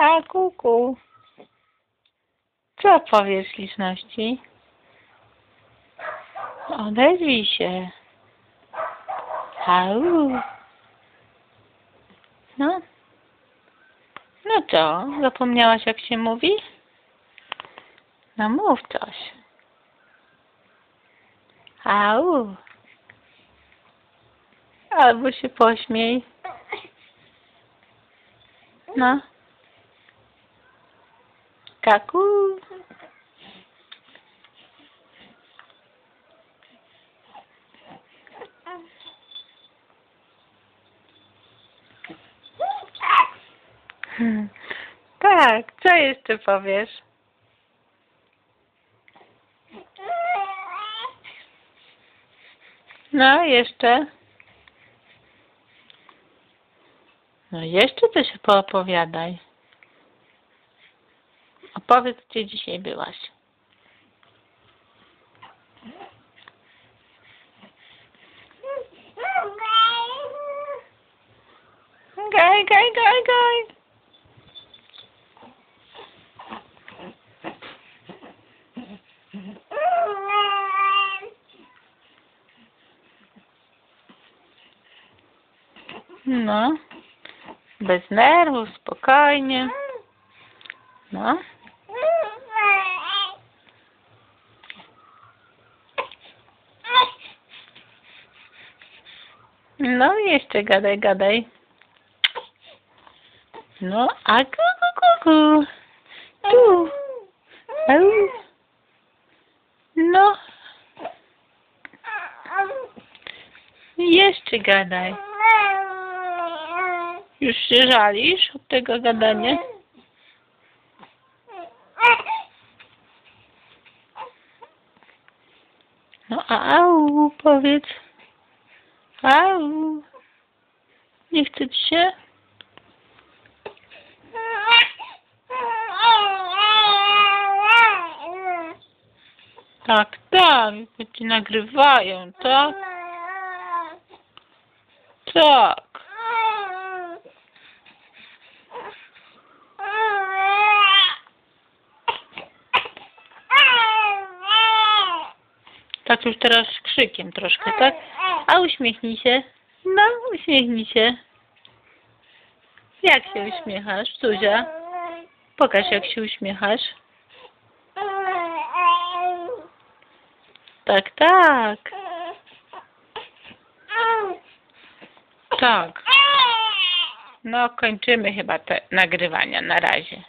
A, kuku. Co powiesz śliczności? Odezwij się. Au. No. No co, zapomniałaś jak się mówi? No mów coś. Au. Albo się pośmiej. No. Kaku. Tak, co jeszcze powiesz? No, jeszcze. No, jeszcze coś poopowiadaj. Opowiedz, gdzie dzisiaj byłaś. Gaj, gaj, gaj, gaj. No. Bez nerwów, spokojnie. No. No, jeszcze gadaj, gadaj. No, a ku, ku, ku, ku. Tu. Au. No, jeszcze gadaj. Już się żalisz od tego gadania? No, au, powiedz. Au. Nie chce ci się? Tak, tak, ci nagrywają, tak? Tak. Już teraz krzykiem troszkę, tak? A uśmiechnij się. No, uśmiechnij się. Jak się uśmiechasz, Zuzia? Pokaż, jak się uśmiechasz. Tak, tak. Tak. No, kończymy chyba te nagrywania na razie.